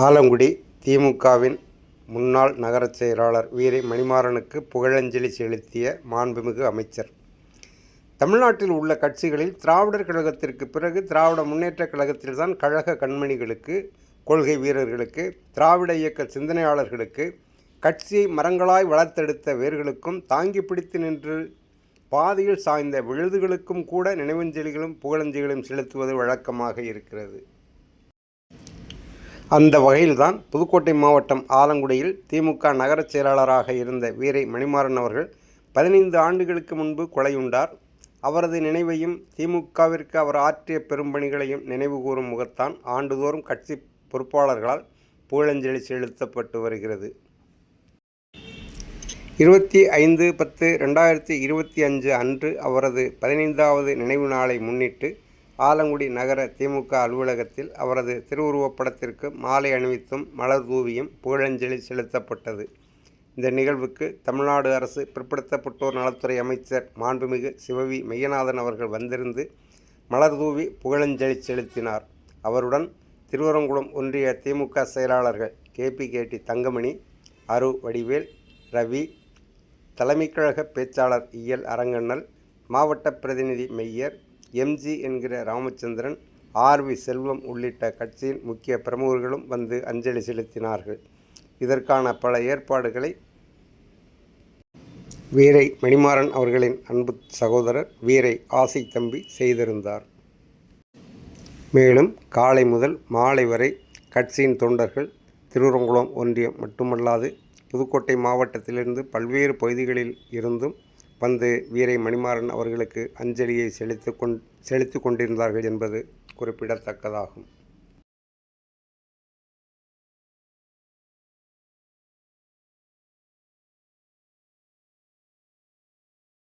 ஆலங்குடி திமுகவின் முன்னாள் நகரச் செயலாளர் வீரை மணிமாறனுக்கு புகழஞ்சலி செலுத்திய மாண்புமிகு அமைச்சர். தமிழ்நாட்டில் உள்ள கட்சிகளில் திராவிடர் கழகத்திற்கு பிறகு திராவிட முன்னேற்றக் கழகத்தில்தான் கழக கண்மணிகளுக்கு கொள்கை வீரர்களுக்கு திராவிட இயக்க சிந்தனையாளர்களுக்கு கட்சியை மரங்களாய் வளர்த்தெடுத்த வேர்களுக்கும் தாங்கி பிடித்து நின்று பாதியில் சாய்ந்த விழுதுகளுக்கும் கூட நினைவஞ்சலிகளும் புகழஞ்சலிகளும் செலுத்துவது வழக்கமாக இருக்கிறது. அந்த வகையில்தான் புதுக்கோட்டை மாவட்டம் ஆலங்குடியில் திமுக நகரச் செயலாளராக இருந்த வீரை மணிமாறன் அவர்கள் பதினைந்து ஆண்டுகளுக்கு முன்பு கொலையுண்டார். அவரது நினைவையும் திமுகவிற்கு அவர் ஆற்றிய பெரும்பணிகளையும் நினைவுகூரும் முகத்தான் ஆண்டுதோறும் கட்சி பொறுப்பாளர்களால் புகழஞ்சலி செலுத்தப்பட்டு வருகிறது. இருபத்தி ஐந்து பத்து ரெண்டாயிரத்தி இருபத்தி அஞ்சு அன்று அவரது பதினைந்தாவது நினைவு நாளை முன்னிட்டு ஆலங்குடி நகர திமுக அலுவலகத்தில் அவரது திருவுருவப்படத்திற்கு மாலை அணிவித்தும் மலர் தூவியும் புகழஞ்சலி செலுத்தப்பட்டது. இந்த நிகழ்வுக்கு தமிழ்நாடு அரசு பிற்படுத்தப்பட்டோர் நலத்துறை அமைச்சர் மாண்புமிகு சிவவி மெய்யநாதன் அவர்கள் வந்திருந்து மலர் தூவி புகழஞ்சலி செலுத்தினார். அவருடன் திருவரங்குளம் ஒன்றிய திமுக செயலாளர்கள் கேபி கேடி தங்கமணி அரு வடிவேல் ரவி தலைமைக் கழக பேச்சாளர் இயல் அரங்கண்ணல் மாவட்ட பிரதிநிதி மெய்யர் எம்ஜி என்கிற ராமச்சந்திரன் ஆர்வி செல்வம் உள்ளிட்ட கட்சியின் முக்கிய பிரமுகர்களும் வந்து அஞ்சலி செலுத்தினார்கள். இதற்கான பல ஏற்பாடுகளை வீரை மணிமாறன் அவர்களின் அன்பு சகோதரர் வீரை ஆசை தம்பி செய்திருந்தார். மேலும் காலை முதல் மாலை வரை கட்சியின் தொண்டர்கள் திருவரங்குளம் ஒன்றியம் மட்டுமல்லாது புதுக்கோட்டை மாவட்டத்திலிருந்து பல்வேறு பகுதிகளில் இருந்தும் வந்து வீரை மணிமாறன் அவர்களுக்கு அஞ்சலியை செலுத்தி கொண் செலுத்தி கொண்டிருந்தார்கள் என்பது குறிப்பிடத்தக்கதாகும்.